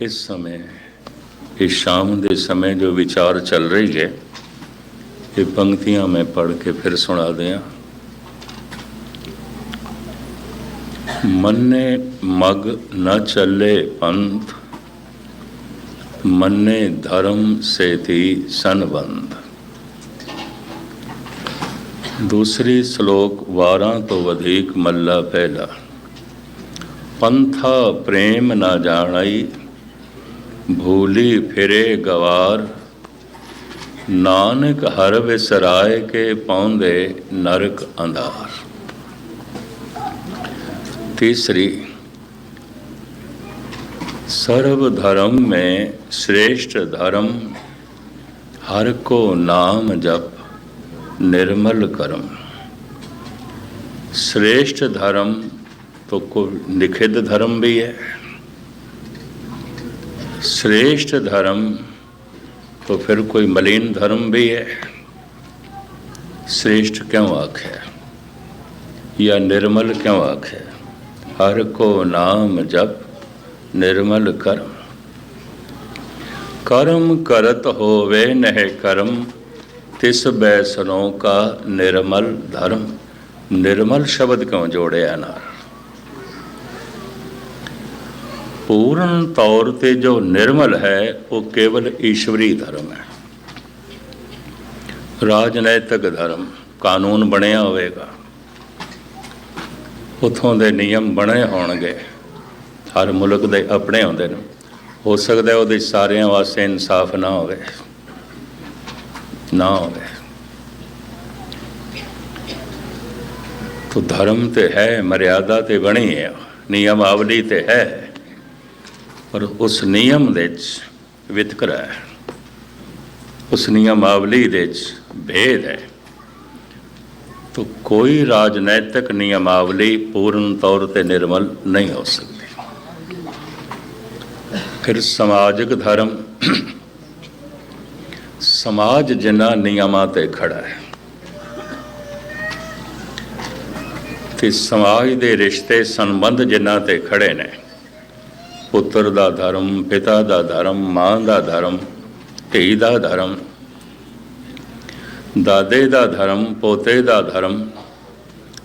ਇਸ ਸਮੇਂ ਇਸ ਸ਼ਾਮ ਦੇ ਸਮੇਂ ਜੋ ਵਿਚਾਰ ਚੱਲ ਰਹੀ ਹੈ ਇਹ ਪੰਕਤੀਆਂ ਮੈਂ ਪੜ੍ਹ ਕੇ ਫਿਰ ਸੁਣਾ ਦਿਆਂ ਮੰਨੇ ਮਗ ਨ ਚੱਲੇ ਪੰਥ ਮੰਨੇ ਧਰਮ ਸੇ ਥੀ ਸੰਬੰਧ ਦੂਸਰੀ ਸ਼ਲੋਕ 12 ਤੋਂ ਵਧੇਕ ਮੱਲਾ ਪਹਿਲਾ ਪੰਥਾ ਪ੍ਰੇਮ ਨਾ ਜਾਣਈ भूली फिरे गवार। नानक हर विसराय के पौधे नरक अंधार। तीसरी सर्वधर्म में श्रेष्ठ धर्म, हर को नाम जप, निर्मल कर्म। श्रेष्ठ धर्म तो को निखिध धर्म भी है। श्रेष्ठ धर्म तो फिर कोई मलिन धर्म भी है? श्रेष्ठ क्यों आख है? या निर्मल क्यों आख है? हर को नाम जप, निर्मल कर्म। कर्म करत होवे नह कर्म, तिस बैसनों का निर्मल धर्म। निर्मल शब्द क्यों जोड़े नार ਪੂਰਨ ਤੌਰ ਤੇ ਜੋ ਨਿਰਮਲ ਹੈ, ਉਹ ਕੇਵਲ ਈਸ਼ਵਰੀ ਧਰਮ ਹੈ। ਰਾਜਨੈਤਿਕ ਧਰਮ, ਕਾਨੂੰਨ ਬਣਿਆ ਹੋਵੇਗਾ। ਉਥੋਂ ਦੇ ਨਿਯਮ ਬਣੇ ਹੋਣਗੇ। ਹਰ ਮੁਲਕ ਦੇ ਆਪਣੇ ਹੁੰਦੇ ਨੇ। ਹੋ ਸਕਦਾ ਉਹਦੇ ਸਾਰਿਆਂ ਵਾਸਤੇ ਇਨਸਾਫ ਨਾ ਹੋਵੇ। ਨਾ ਹੋਵੇ। ਤੋ ਧਰਮ ਤੇ ਹੈ, ਮਰਿਆਦਾ ਤੇ ਬਣੀ ਹੈ ਨਿਯਮ ਆਵਲੀ ਤੇ ਹੈ। ਪਰ ਉਸ ਨਿਯਮ ਵਿੱਚ ਵਿਤਕਰਾ ਹੈ। ਉਸ ਨਿਯਮਾਵਲੀ ਦੇ ਵਿੱਚ ਭੇਦ ਹੈ। ਤੋ ਕੋਈ ਰਾਜਨੀਤਿਕ ਨਿਯਮਾਵਲੀ ਪੂਰਨ ਤੌਰ ਤੇ ਨਿਰਮਲ ਨਹੀਂ ਹੋ ਸਕਦੀ। ਫਿਰ ਸਮਾਜਿਕ ਧਰਮ ਸਮਾਜ ਜਿਨ੍ਹਾਂ ਨਿਯਮਾਂ ਤੇ ਖੜਾ ਹੈ ਤੇ ਸਮਾਜ ਦੇ ਰਿਸ਼ਤੇ ਸੰਬੰਧ ਜਿਨ੍ਹਾਂ ਤੇ ਖੜੇ ਨੇ ਪੁੱਤਰ ਦਾ ਧਰਮ ਪਿਤਾ ਦਾ ਧਰਮ ਮਾਂ ਦਾ ਧਰਮ ਧੀ ਦਾ ਧਰਮ ਦਾਦੇ ਦਾ ਧਰਮ ਪੋਤੇ ਦਾ ਧਰਮ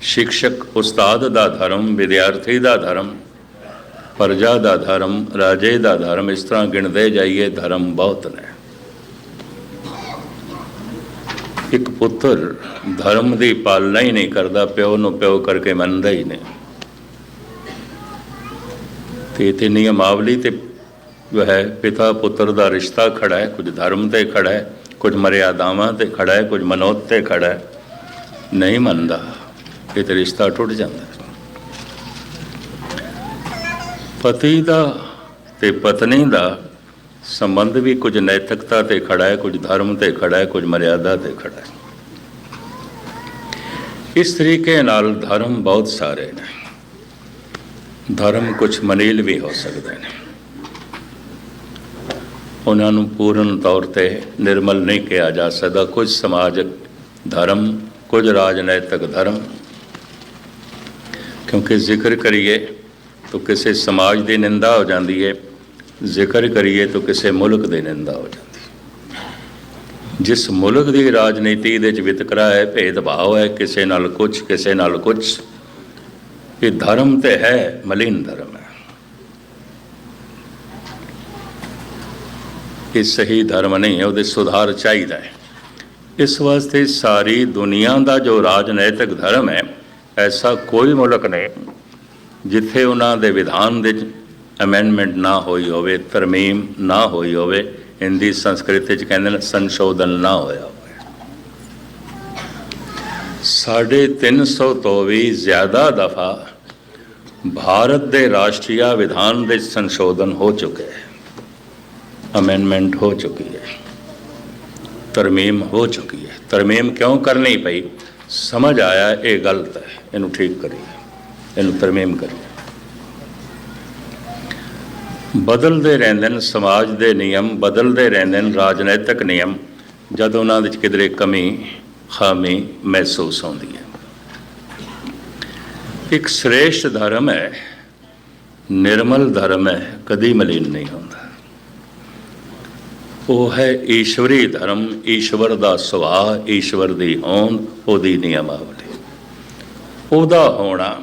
ਸ਼ਿਕਸ਼ਕ ਉਸਤਾਦ ਦਾ ਧਰਮ ਵਿਦਿਆਰਥੀ ਦਾ ਧਰਮ ਪਰਜਾ ਦਾ ਧਰਮ ਰਾਜੇ ਦਾ ਧਰਮ ਇਸ ਤਰ੍ਹਾਂ ਗਿਣਦੇ ਜਾਈਏ ਧਰਮ ਬਹੁਤ ਨੇ ਇੱਕ ਪੁੱਤਰ ਧਰਮ ਦੀ ਪਾਲਣਾ ਹੀ ਨਹੀਂ ਕਰਦਾ ਪਿਓ ਨੂੰ ਪਿਓ ਕਰਕੇ ਮੰਨਦਾ ਹੀ ਨਹੀਂ ਤੇ ਤੇ ਨਿਯਮਾਵਲੀ ਤੇ ਜੋ ਹੈ ਪਿਤਾ ਪੁੱਤਰ ਦਾ ਰਿਸ਼ਤਾ ਖੜਾ ਹੈ, ਕੁਝ ਧਰਮ ਤੇ ਖੜਾ ਹੈ, ਕੁਝ ਮਰਿਆਦਾਵਾਂ ਤੇ ਖੜਾ ਹੈ, ਕੁਝ ਮਨੋਤ ਤੇ ਖੜਾ ਹੈ। ਨਹੀਂ ਮੰਨਦਾ, ਇਹ ਤੇ ਰਿਸ਼ਤਾ ਟੁੱਟ ਜਾਂਦਾ ਪਤੀ ਦਾ ਤੇ ਪਤਨੀ ਦਾ ਸੰਬੰਧ ਵੀ ਕੁਝ ਨੈਤਿਕਤਾ ਤੇ ਖੜਾ ਹੈ, ਕੁਝ ਧਰਮ ਤੇ ਖੜਾ ਹੈ, ਕੁਝ ਮਰਿਆਦਾ ਤੇ ਖੜਾ ਹੈ। ਇਸ ਤਰੀਕੇ ਨਾਲ ਧਰਮ ਬਹੁਤ ਸਾਰੇ ਨੇ। ਧਰਮ ਕੁਝ ਮਨੀਲ ਵੀ ਹੋ ਸਕਦੇ ਨੇ। ਉਹਨਾਂ ਨੂੰ ਪੂਰਨ ਤੌਰ ਤੇ ਨਿਰਮਲ ਨਹੀਂ ਕਿਹਾ ਜਾ ਸਕਦਾ। ਕੁਝ ਸਮਾਜਿਕ ਧਰਮ, ਕੁਝ ਰਾਜਨੈਤਿਕ ਧਰਮ। ਕਿਉਂਕਿ ਜ਼ਿਕਰ ਕਰੀਏ ਤਾਂ ਕਿਸੇ ਸਮਾਜ ਦੀ ਨਿੰਦਾ ਹੋ ਜਾਂਦੀ ਹੈ ਜ਼ਿਕਰ ਕਰੀਏ ਤਾਂ ਕਿਸੇ ਮੁਲਕ ਦੀ ਨਿੰਦਾ ਹੋ ਜਾਂਦੀ ਜਿਸ ਮੁਲਕ ਦੀ ਰਾਜਨੀਤੀ ਦੇ ਵਿੱਚ ਵਿਤਕਰਾ ਹੈ, ਭੇਦਭਾਵ ਹੈ, ਕਿਸੇ ਨਾਲ ਕੁਝ ਕਿਸੇ ਨਾਲ ਕੁਝ ਕਿ ਧਰਮ ਤੇ ਹੈ ਮਲਿਨ ਧਰਮ ਹੈ ਇਹ ਸਹੀ ਧਰਮ ਨਹੀਂ ਹੈ ਉਹਦੇ ਸੁਧਾਰ ਚਾਹੀਦਾ ਹੈ ਇਸ ਵਾਸਤੇ ਸਾਰੀ ਦੁਨੀਆ ਦਾ ਜੋ ਰਾਜਨੈਤਿਕ ਧਰਮ ਹੈ ਐਸਾ ਕੋਈ ਮੁਲਕ ਨਹੀਂ ਜਿੱਥੇ ਉਹਨਾਂ ਦੇ ਵਿਧਾਨ ਦੇ ਅਮੈਂਡਮੈਂਟ ਨਾ ਹੋਈ ਹੋਵੇ ਤਰਮੀਮ ਨਾ ਹੋਈ ਹੋਵੇ ਹਿੰਦੀ ਸੰਸਕ੍ਰਿਤ ਚ ਕਹਿੰਦੇ ਨੇ ਸੰਸ਼ੋਧਨ ਨਾ ਹੋਇਆ ਹੋਵੇ ਸਾਢੇ 300 ਤੋਂ ਵੀ ਜ਼ਿਆਦਾ ਦਫਾ ਭਾਰਤ ਦੇ ਰਾਸ਼ਟਰੀ ਵਿਧਾਨ ਦੇ ਸੰਸ਼ੋਧਨ ਹੋ ਚੁੱਕੇ ਹੈ। ਅਮੈਂਡਮੈਂਟ ਹੋ ਚੁੱਕੀ ਹੈ। ਤਰਮੀਮ ਹੋ ਚੁੱਕੀ ਹੈ। ਤਰਮੀਮ ਕਿਉਂ ਕਰਨੀ ਪਈ? ਸਮਝ ਆਇਆ ਇਹ ਗਲਤ ਹੈ। ਇਹਨੂੰ ਠੀਕ ਕਰੀਏ। ਇਹਨੂੰ ਤਰਮੀਮ ਕਰੀਏ। ਬਦਲਦੇ ਰਹਿੰਦੇ ਨੇ ਸਮਾਜ ਦੇ ਨਿਯਮ, ਬਦਲਦੇ ਰਹਿੰਦੇ ਨੇ ਰਾਜਨੈਤਿਕ ਨਿਯਮ। ਜਦ ਉਹਨਾਂ ਵਿੱਚ ਕਿਧਰੇ ਕਮੀ, ਖਾਮੀ ਮਹਿਸੂਸ ਹੁੰਦੀ ਹੈ। ਇੱਕ ਸ੍ਰੇਸ਼ਟ ਧਰਮ ਹੈ, ਨਿਰਮਲ ਧਰਮ ਹੈ, ਕਦੀ ਮਲੀਨ ਨਹੀਂ ਹੁੰਦਾ। ਉਹ ਹੈ ਈਸ਼ਵਰੀ ਧਰਮ, ਈਸ਼ਵਰ ਦਾ ਸੁਭਾਅ, ਈਸ਼ਵਰ ਦੀ ਹੋਂਦ ਉਹਦੀ ਨਿਯਮਾਵਲੀ। ਉਹਦਾ ਹੋਣਾ,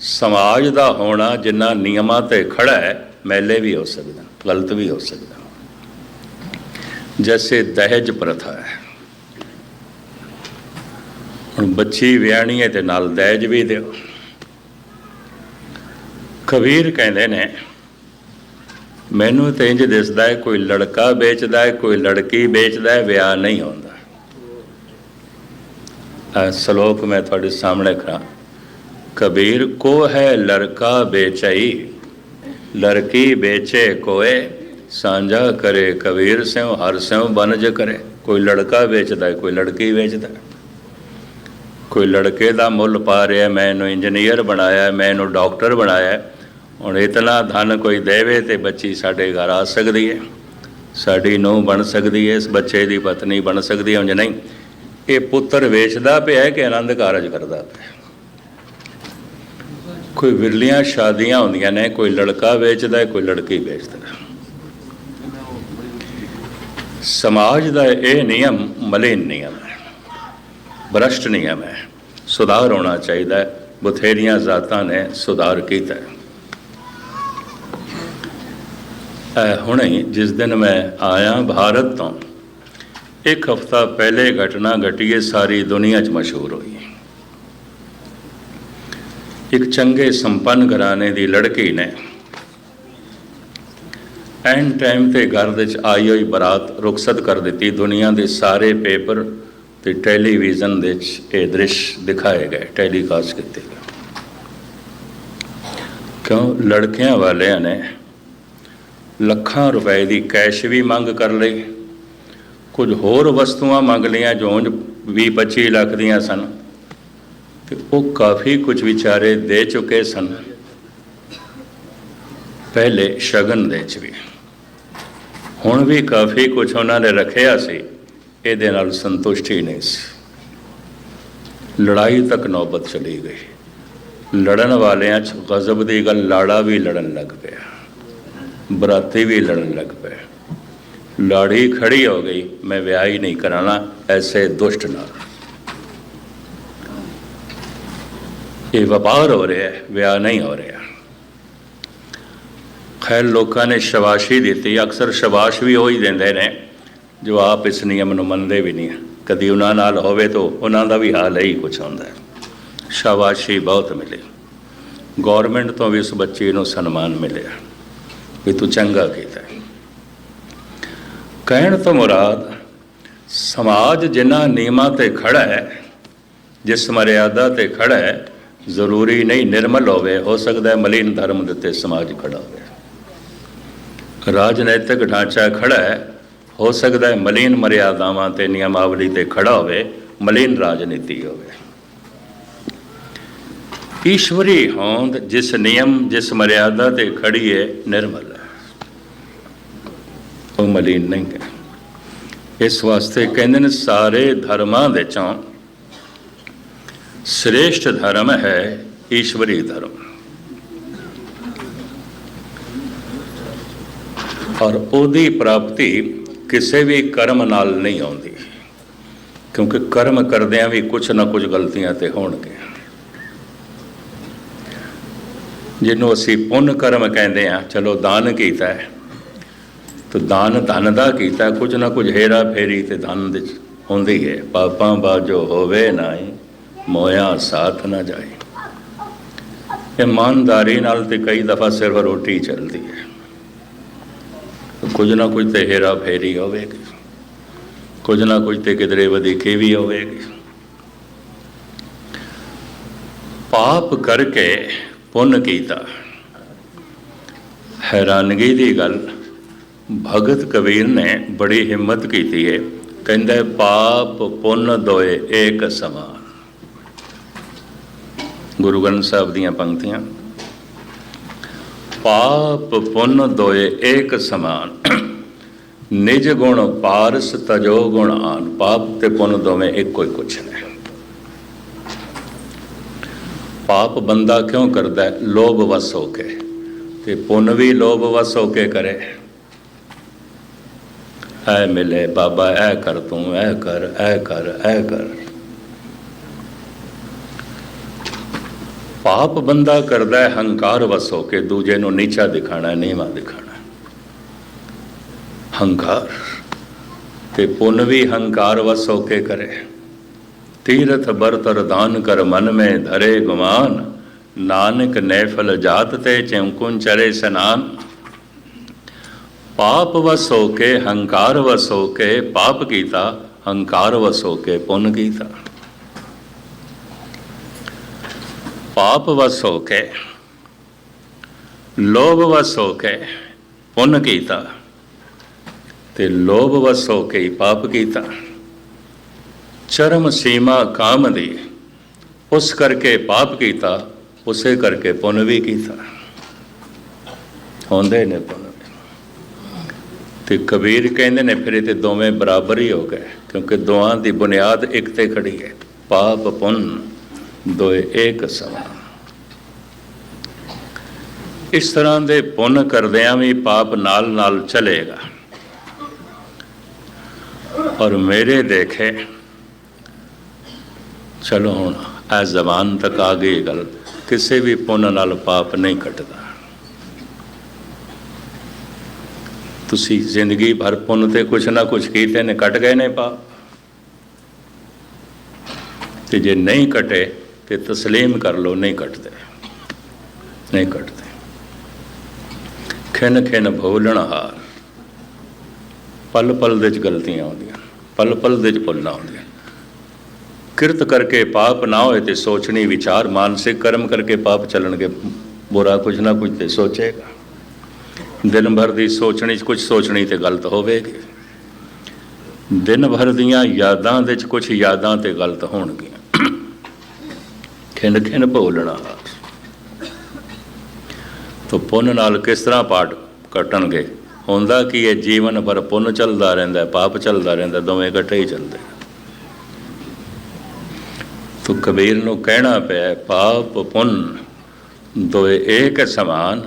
ਸਮਾਜ ਦਾ ਹੋਣਾ, ਜਿੰਨਾ ਨਿਯਮਾਂ ਤੇ ਖੜਾ ਹੈ, ਮੈਲੇ ਵੀ ਹੋ ਸਕਦਾ ਗਲਤ ਵੀ ਹੋ ਸਕਦਾ। ਜੈਸੇ ਦਹੇਜ ਪ੍ਰਥਾ ਹੈ। ਹੁਣ ਬੱਚੀ ਵਿਆਹਣੀ ਹੈ ਤੇ ਨਾਲ ਦਹੇਜ ਵੀ ਦਿਓ। ਕਬੀਰ ਕਹਿੰਦੇ ਨੇ, ਮੈਨੂੰ ਤੇ ਇੰਜ ਦਿਸਦਾ ਹੈ, ਕੋਈ ਲੜਕਾ ਵੇਚਦਾ ਹੈ, ਕੋਈ ਲੜਕੀ ਵੇਚਦਾ ਹੈ, ਵਿਆਹ ਨਹੀਂ ਹੁੰਦਾ। ਇਹ ਸ਼ਲੋਕ ਮੈਂ ਤੁਹਾਡੇ ਸਾਹਮਣੇ ਖੜਾ ਕਬੀਰ ਕੋ ਹੈ ਲੜਕਾ ਵੇਚਈ, ਲੜਕੀ ਵੇਚੇ ਕੋਏ, ਸਾਂਝਾ ਕਰੇ ਕਬੀਰ ਸਿਉ, ਹਰ ਸਿਉ ਬਨਜ ਕਰੇ। ਕੋਈ ਲੜਕਾ ਵੇਚਦਾ ਹੈ, ਕੋਈ ਲੜਕੀ ਵੇਚਦਾ ਹੈ। ਕੋਈ ਲੜਕੇ ਦਾ ਮੁੱਲ ਪਾ ਰਿਹਾ ਮੈਂ ਇਹਨੂੰ ਇੰਜੀਨੀਅਰ ਬਣਾਇਆ ਮੈਂ ਇਹਨੂੰ ਡਾਕਟਰ ਬਣਾਇਆ ਹੁਣ ਇਤਨਾ ਧਨ ਕੋਈ ਦੇਵੇ ਤੇ ਬੱਚੀ ਸਾਡੇ ਘਰ ਆ ਸਕਦੀ ਹੈ। ਸਾਡੀ ਨੂੰਹ ਬਣ ਸਕਦੀ ਹੈ, ਇਸ ਬੱਚੇ ਦੀ ਪਤਨੀ ਬਣ ਸਕਦੀ ਹੈ, ਉਂਝ ਨਹੀਂ। ਇਹ ਪੁੱਤਰ ਵੇਚਦਾ ਪਿਆ ਕਿ ਆਨੰਦ ਕਾਰਜ ਕਰਦਾ ਪਿਆ ਕੋਈ ਵਿਰਲੀਆਂ ਸ਼ਾਦੀਆਂ ਹੁੰਦੀਆਂ ਨੇ, ਕੋਈ ਲੜਕਾ ਵੇਚਦਾ ਹੈ, ਕੋਈ ਲੜਕੀ ਵੇਚਦਾ ਹੈ। ਸਮਾਜ ਦਾ ਇਹ ਨਿਯਮ ਮਲਿਨ ਨਿਯਮ ਹੈ, ਭ੍ਰਸ਼ਟ ਨਿਯਮ ਹੈ। ਸੁਧਾਰ ਹੋਣਾ ਚਾਹੀਦਾ ਹੈ, ਬਥੇਰੀਆਂ ਜ਼ਾਤਾਂ ਨੇ ਸੁਧਾਰ ਕੀਤਾ ਹੈ ਇਹ ਹੁਣੇ ਜਿਸ ਦਿਨ ਮੈਂ ਆਇਆ ਭਾਰਤ ਤੋਂ। ਇੱਕ ਹਫ਼ਤਾ ਪਹਿਲੇ ਘਟਨਾ ਘਟੀ ਹੈ, ਸਾਰੀ ਦੁਨੀਆ 'ਚ ਮਸ਼ਹੂਰ ਹੋਈ ਇੱਕ ਚੰਗੇ ਸੰਪੰਨ ਘਰਾਣੇ ਦੀ ਲੜਕੀ ਨੇ ਐਨ ਟਾਈਮ ਤੇ ਘਰ ਦੇ ਚ ਆਈ ਹੋਈ ਬਰਾਤ ਰੁਖਸਤ ਕਰ ਦਿੱਤੀ। ਦੁਨੀਆ ਦੇ ਸਾਰੇ ਪੇਪਰ ਤੇ ਟੈਲੀਵਿਜ਼ਨ ਦੇ ਚ ਇਹ ਦ੍ਰਿਸ਼ ਦਿਖਾਏ ਗਏ, ਟੈਲੀਕਾਸਟ ਕੀਤੇ ਗਏ। ਕਿਉਂ? ਲੜਕਿਆਂ ਵਾਲਿਆਂ ਨੇ ਲੱਖਾਂ ਰੁਪਏ ਦੀ ਕੈਸ਼ ਵੀ ਮੰਗ ਕਰ ਲਈ। ਕੁਝ ਹੋਰ ਵਸਤੂਆਂ ਮੰਗ ਲਈਆਂ ਜੋ 20 25 ਲੱਖ ਦੀਆਂ ਸਨ। ਤੇ ਉਹ ਕਾਫੀ ਕੁਝ ਵਿਚਾਰੇ ਦੇ ਚੁੱਕੇ ਸਨ। ਪਹਿਲੇ ਸ਼ਗਨ ਦੇ ਚ ਵੀ। ਹੁਣ ਵੀ ਕਾਫੀ ਕੁਝ ਉਹਨਾਂ ਨੇ ਰੱਖਿਆ ਸੀ। ਇਹਦੇ ਨਾਲ ਸੰਤੁਸ਼ਟੀ ਨਹੀਂ ਸੀ। ਲੜਾਈ ਤੱਕ ਨੌਬਤ ਚਲੀ ਗਈ। ਲੜਨ ਵਾਲਿਆਂ 'ਚ ਗਜ਼ਬ ਦੀ ਗੱਲ, ਲਾੜਾ ਵੀ ਲੜਨ ਲੱਗ ਪਿਆ। ਬਰਾਤੀ ਵੀ ਲੜਨ ਲੱਗ ਪਏ। ਲਾੜੀ ਖੜੀ ਹੋ ਗਈ, ਮੈਂ ਵਿਆਹ ਹੀ ਨਹੀਂ ਕਰਾਣਾ, ਐਸੇ ਦੁਸ਼ਟ ਨਾਲ। ਇਹ ਵਪਾਰ ਹੋ ਰਿਹਾ ਹੈ, ਵਿਆਹ ਨਹੀਂ ਹੋ ਰਿਹਾ। ਖੈਰ, ਲੋਕਾਂ ਨੇ ਸ਼ਾਬਾਸ਼ੀ ਦਿੱਤੀ, ਅਕਸਰ ਸ਼ਾਬਾਸ਼ ਵੀ ਉਹ ਹੀ ਦਿੰਦੇ ਨੇ, ਜੋ ਆਪ ਇਸ ਨਿਯਮ ਨੂੰ ਮੰਨਦੇ ਵੀ ਨਹੀਂ। ਕਦੀ ਉਹਨਾਂ ਨਾਲ ਹੋਵੇ ਤਾਂ ਉਹਨਾਂ ਦਾ ਵੀ ਹਾਲ ਹੀ ਕੁਝ ਹੁੰਦਾ ਹੈ। ਸ਼ਾਬਾਸ਼ੀ ਬਹੁਤ ਮਿਲੀ। ਗਵਰਨਮੈਂਟ ਤੋਂ ਵੀ ਉਸ ਬੱਚੇ ਨੂੰ ਸਨਮਾਨ ਮਿਲਿਆ। ਵੀ ਤੂੰ ਚੰਗਾ ਕੀਤਾ ਕਹਿਣ ਤੋਂ ਮੁਰਾਦ, ਸਮਾਜ ਜਿਨ੍ਹਾਂ ਨਿਯਮਾਂ ਤੇ ਖੜਾ ਹੈ, ਜਿਸ ਮਰਿਆਦਾ ਤੇ ਖੜਾ ਹੈ, ਜ਼ਰੂਰੀ ਨਹੀਂ ਨਿਰਮਲ ਹੋਵੇ, ਹੋ ਸਕਦਾ ਹੈ ਮਲੀਨ ਧਰਮ ਦੇ ਉੱਤੇ ਸਮਾਜ ਖੜਾ ਹੋਵੇ। ਰਾਜਨੈਤਿਕ ਢਾਂਚਾ ਖੜਾ ਹੈ, ਹੋ ਸਕਦਾ ਹੈ ਮਲੀਨ ਮਰਿਆਦਾਵਾਂ ਤੇ ਨਿਯਮਾਵਲੀ ਤੇ ਖੜਾ ਹੋਵੇ, ਮਲੀਨ ਰਾਜਨੀਤੀ ਹੋਵੇ। ਈਸ਼ਵਰੀ ਹੋਂਦ ਜਿਸ ਨਿਯਮ, ਜਿਸ ਮਰਿਆਦਾ ਤੇ ਖੜੀ ਹੈ ਨਿਰਮਲ ਹੈ ਮਲੀਨ ਨਹੀਂ ਹੈ ਇਸ ਵਾਸਤੇ ਕਹਿੰਦੇ ਨੇ ਸਾਰੇ ਧਰਮਾਂ ਦੇ ਚੋਂ ਸ੍ਰੇਸ਼ਟ ਧਰਮ ਹੈ ਈਸ਼ਵਰੀ ਧਰਮ। ਔਰ ਉਹਦੀ ਪ੍ਰਾਪਤੀ ਕਿਸੇ ਵੀ ਕਰਮ ਨਾਲ ਨਹੀਂ ਆਉਂਦੀ, ਕਿਉਂਕਿ ਕਰਮ ਕਰਦਿਆਂ ਵੀ ਕੁਝ ਨਾ ਕੁਝ ਗਲਤੀਆਂ ਤੇ ਹੋਣਗੇ। ਜਿਹਨੂੰ ਅਸੀਂ ਪੁੰਨ ਕਰਮ ਕਹਿੰਦੇ ਆ ਚਲੋ ਦਾਨ ਕੀਤਾ ਹੈ ਤਾਂ ਦਾਨ, ਧਨ ਦਾ ਕੀਤਾ ਕੁਝ ਨਾ ਕੁਝ ਹੇਰਾ ਫੇਰੀ ਤੇ ਧਨ ਦੇ ਹੁੰਦੀ ਹੈ। ਪਾਪਾਂ ਬਾਜੋ ਹੋਵੇ ਨਾਹੀ, ਮੋਇਆ ਸਾਥ ਨਾ ਜਾਏ। ਇਮਾਨਦਾਰੀ ਨਾਲ ਤੇ ਕਈ ਦਫਾ ਸਿਰਫ ਰੋਟੀ ਚੱਲਦੀ ਹੈ। ਕੁਝ ਨਾ ਕੁਝ ਤੇ ਹੇਰਾ ਫੇਰੀ ਹੋਵੇਗੀ। ਕੁਝ ਨਾ ਕੁਝ ਤੇ ਕਿਧਰੇ ਵਧੀਕੀ ਵੀ ਹੋਵੇਗੀ। ਪਾਪ ਕਰਕੇ ਪੁੰਨ ਕੀਤਾ। ਹੈਰਾਨਗੀ ਦੀ ਗੱਲ ਭਗਤ ਕਬੀਰ ਨੇ ਬੜੀ ਹਿੰਮਤ ਕੀਤੀ ਹੈ ਕਹਿੰਦਾ, ਪਾਪ ਪੁੰਨ ਦੋਏ ਏਕ ਸਮਾਨ। ਗੁਰੂ ਗ੍ਰੰਥ ਸਾਹਿਬ ਦੀਆਂ ਪੰਕਤੀਆਂ। ਪਾਪ ਪੁੰਨ ਦੋਏ ਏਕ ਸਮਾਨ। ਨਿਜ ਗੁਣ ਪਾਰਸ ਤਜੋ ਗੁਣ ਆਨ। ਪਾਪ ਤੇ ਪੁੰਨ ਦੋਵੇਂ ਇੱਕੋ ਹੀ ਕੁਛ ਨੇ। ਪਾਪ ਬੰਦਾ ਕਿਉਂ ਕਰਦਾ? ਹੈ ਲੋਭ ਵਸ ਹੋ ਕੇ। ਤੇ ਪੁੰਨ ਵੀ ਲੋਭ ਵਸ ਹੋ ਕੇ ਕਰੇ। ਐ ਮਿਲੇ ਬਾਬਾ, ਐ ਕਰ ਤੂੰ, ਐ ਕਰ ਐ ਕਰ ਐ ਕਰ। ਪਾਪ ਬੰਦਾ ਕਰਦਾ ਹੈ ਹੰਕਾਰ ਵਸ ਹੋ ਕੇ ਦੂਜੇ ਨੂੰ ਨੀਚਾ ਦਿਖਾਣਾ, ਨੀਵਾਂ ਦਿਖਾਣਾ। ਹੰਕਾਰ ਤੇ ਪੁੰਨ ਵੀ ਹੰਕਾਰ ਵਸ ਹੋ ਕੇ ਕਰੇ। ਤੀਰਥ ਬਰਤਰ ਦਾਨ ਕਰ ਮਨ ਮੇ ਧਰੇ ਗੁਮਾਨ ਨਾਨਕ ਨੈਫਲ ਜਾਤ ਤੇ ਚਮਕੁਨ ਚਰੇ ਸਨਾਨ। ਪਾਪ ਵਸ ਹੋ ਕੇ, ਹੰਕਾਰ ਵਸ ਹੋ ਕੇ, ਪਾਪ ਕੀਤਾ, ਹੰਕਾਰ ਵਸ ਹੋ ਕੇ, ਪੁੰਨ ਕੀਤਾ। ਪਾਪ ਵਸ ਹੋ ਕੇ, ਲੋਭ ਵਸ ਹੋ ਕੇ, ਪੁੰਨ ਕੀਤਾ। ਤੇ ਲੋਭ ਵਸ ਹੋ ਕੇ ਪਾਪ ਕੀਤਾ। ਚਰਮ ਸੀਮਾ ਕਾਮ ਦੀ, ਉਸ ਕਰਕੇ ਪਾਪ ਕੀਤਾ, ਉਸੇ ਕਰਕੇ ਪੁੰਨ ਵੀ ਕੀਤਾ। ਹੁੰਦੇ ਨੇ ਪੁੰਨ। ਤੇ ਕਬੀਰ ਕਹਿੰਦੇ ਨੇ, ਫਿਰ ਇਹ ਤੇ ਦੋਵੇਂ ਬਰਾਬਰ ਹੀ ਹੋ ਗਏ, ਕਿਉਂਕਿ ਦੋਹਾਂ ਦੀ ਬੁਨਿਆਦ ਇੱਕ ਤੇ ਖੜੀ ਹੈ। ਪਾਪ ਪੁੰਨ, ਦੋਏ ਏਕ ਸਮਾਂ। ਇਸ ਤਰ੍ਹਾਂ ਦੇ ਪੁੰਨ ਕਰਦਿਆਂ ਵੀ ਪਾਪ ਨਾਲ ਨਾਲ ਚਲੇਗਾ। ਔਰ ਮੇਰੇ ਦੇਖੇ, ਚਲੋ ਹੁਣ, ਇਹ ਜ਼ਬਾਨ ਤੱਕ ਆ ਗਈ ਗੱਲ, ਕਿਸੇ ਵੀ ਪੁੰਨ ਨਾਲ ਪਾਪ ਨਹੀਂ ਕੱਟਦਾ। ਤੁਸੀਂ ਜ਼ਿੰਦਗੀ ਭਰ ਪੁੰਨ ਤੇ ਕੁਛ ਨਾ ਕੁਛ ਕੀਤੇ ਨੇ, ਕੱਟ ਗਏ ਨੇ ਪਾਪ। ਤੇ ਜੇ ਨਹੀਂ ਕਟੇ, ਤੇ ਤਸਲੀਮ ਕਰ ਲਓ, ਨਹੀਂ ਕੱਟਦੇ। ਨਹੀਂ ਕੱਟਦੇ। ਖਿਨ ਖਿਨ ਭੁੱਲਣ ਹਾਰ ਪਲ ਪਲ ਦੇ ਚ ਗਲਤੀਆਂ ਆਉਂਦੀਆਂ ਪਲ ਪਲ ਦੇ ਚ ਭੁੱਲਣਾ ਆਉਂਦੀਆਂ। ਕਿਰਤ ਕਰਕੇ ਪਾਪ ਨਾ ਹੋਏ ਤੇ ਸੋਚਣੀ, ਵਿਚਾਰ, ਮਾਨਸਿਕ ਕਰਮ ਕਰਕੇ ਪਾਪ ਚੱਲਣਗੇ, ਬੁਰਾ ਕੁਝ ਨਾ ਕੁਝ ਤੇ ਸੋਚੇਗਾ। ਦਿਨ ਭਰ ਦੀ ਸੋਚਣੀ ਚ ਕੁਝ ਸੋਚਣੀ ਤੇ ਗਲਤ ਹੋਵੇਗੀ। ਦਿਨ ਭਰ ਦੀਆਂ ਯਾਦਾਂ ਦੇ ਚ ਕੁਝ ਯਾਦਾਂ ਤੇ ਗਲਤ ਹੋਣਗੀਆਂ। ਖਿੰਡ ਖਿੰਡ ਭੋਲਣਾ। ਤੋ ਪੁੰਨ ਨਾਲ ਕਿਸ ਤਰ੍ਹਾਂ ਪਾਠ ਕੱਟਣਗੇ? ਹੁੰਦਾ ਕਿ ਇਹ ਜੀਵਨ ਭਰ ਪੁੰਨ ਚੱਲਦਾ ਰਹਿੰਦਾ ਪਾਪ ਚੱਲਦਾ ਰਹਿੰਦਾ ਦੋਵੇਂ ਇਕੱਠੇ ਹੀ ਚੱਲਦੇ ਤੋ ਕਬੀਰ ਨੂੰ ਕਹਿਣਾ ਪਿਆ, ਪਾਪ ਪੁੰਨ ਦੋਏ ਏਕ ਸਮਾਨ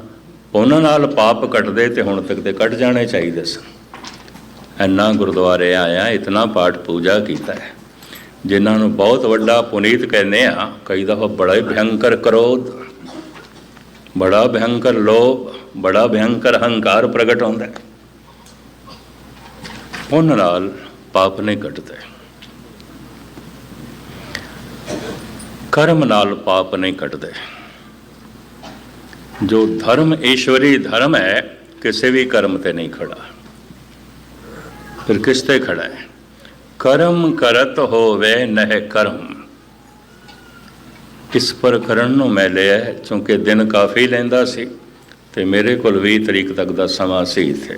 ਉਹਨਾਂ ਨਾਲ ਪਾਪ ਕੱਟਦੇ ਤੇ ਹੁਣ ਤੱਕ ਤੇ ਕੱਟ ਜਾਣੇ ਚਾਹੀਦੇ ਸਨ। ਇੰਨਾ ਗੁਰਦੁਆਰੇ ਆਇਆ ਇਤਨਾ ਪਾਠ ਪੂਜਾ ਕੀਤਾ ਹੈ। ਜਿਨ੍ਹਾਂ ਨੂੰ ਬਹੁਤ ਵੱਡਾ ਪੁਨੀਤ ਕਹਿੰਦੇ ਆ, ਕਈ ਦਫਾ ਬੜਾ ਹੀ ਭਯੰਕਰ ਕਰੋਧ, ਬੜਾ ਭਯੰਕਰ ਲੋਭ, ਬੜਾ ਭਯੰਕਰ ਹੰਕਾਰ ਪ੍ਰਗਟ ਹੁੰਦਾ ਹੈ। ਉਹਨਾਂ ਨਾਲ ਪਾਪ ਨਹੀਂ ਕੱਟਦੇ। ਕਰਮ ਨਾਲ ਪਾਪ ਨਹੀਂ ਕੱਟਦੇ। ਜੋ ਧਰਮ ਈਸ਼ਵਰੀ ਧਰਮ ਹੈ ਕਿਸੇ ਵੀ ਕਰਮ ਤੇ ਨਹੀਂ ਖੜਾ। ਫਿਰ ਕਿਸ ਤੇ ਖੜਾ ਹੈ? ਕਰਮ ਕਰਤ ਹੋਵੇ ਨਹਿ ਕਰਮ। ਇਸ ਪਰ ਨੂੰ ਮੈਂ ਲਿਆ ਹੈ, ਕਿਉਂਕਿ ਦਿਨ ਕਾਫੀ ਲੈਂਦਾ ਸੀ ਤੇ ਮੇਰੇ ਕੋਲ 20 ਤਰੀਕ ਤੱਕ ਦਾ ਸਮਾਂ ਸੀ ਇੱਥੇ।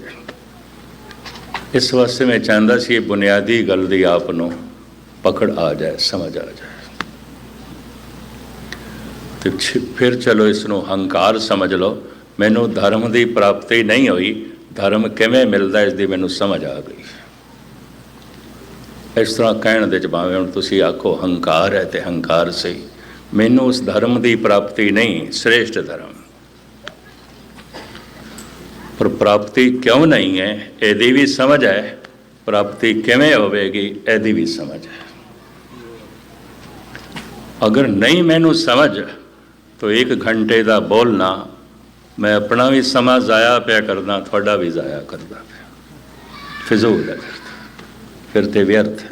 ਇਸ ਵਾਸਤੇ ਮੈਂ ਚਾਹੁੰਦਾ ਸੀ ਇਹ ਬੁਨਿਆਦੀ ਗੱਲ ਦੀ ਆਪ ਨੂੰ ਪਕੜ ਆ ਜਾਏ ਸਮਝ ਆ ਜਾਏ। ਤੇ ਛ- ਫਿਰ ਚਲੋ ਇਸ ਨੂੰ ਹੰਕਾਰ ਸਮਝ ਲਓ। ਮੈਨੂੰ ਧਰਮ ਦੀ ਪ੍ਰਾਪਤੀ ਨਹੀਂ ਹੋਈ। ਧਰਮ ਕਿਵੇਂ ਮਿਲਦਾ ਇਸ ਦੀ ਮੈਨੂੰ ਸਮਝ ਆ ਗਈ। ਇਸ ਤਰ੍ਹਾਂ ਕਹਿਣ ਦੇ ਚ ਭਾਵੇਂ ਹੁਣ ਤੁਸੀਂ ਆਖੋ ਹੰਕਾਰ ਹੈ ਤੇ ਹੰਕਾਰ ਸਹੀ। ਮੈਨੂੰ ਉਸ ਧਰਮ ਦੀ ਪ੍ਰਾਪਤੀ ਨਹੀਂ, ਸ੍ਰੇਸ਼ਟ ਧਰਮ। ਪਰ ਪ੍ਰਾਪਤੀ ਕਿਉਂ ਨਹੀਂ ਹੈ? ਇਹਦੀ ਵੀ ਸਮਝ ਹੈ। ਪ੍ਰਾਪਤੀ ਕਿਵੇਂ ਹੋਵੇਗੀ, ਇਹਦੀ ਵੀ ਸਮਝ ਹੈ। ਅਗਰ ਨਹੀਂ ਮੈਨੂੰ ਸਮਝ ਤਾਂ ਇੱਕ ਘੰਟੇ ਦਾ ਬੋਲਣਾ, ਮੈਂ ਆਪਣਾ ਵੀ ਸਮਾਂ ਜ਼ਾਇਆ ਪਿਆ ਕਰਦਾ, ਤੁਹਾਡਾ ਵੀ ਜ਼ਾਇਆ ਕਰਦਾ ਪਿਆ। ਫਿਜ਼ੂਲ ਹੈ ਫਿਰ ਤੇ ਵਿਅਰਥ ਹੈ।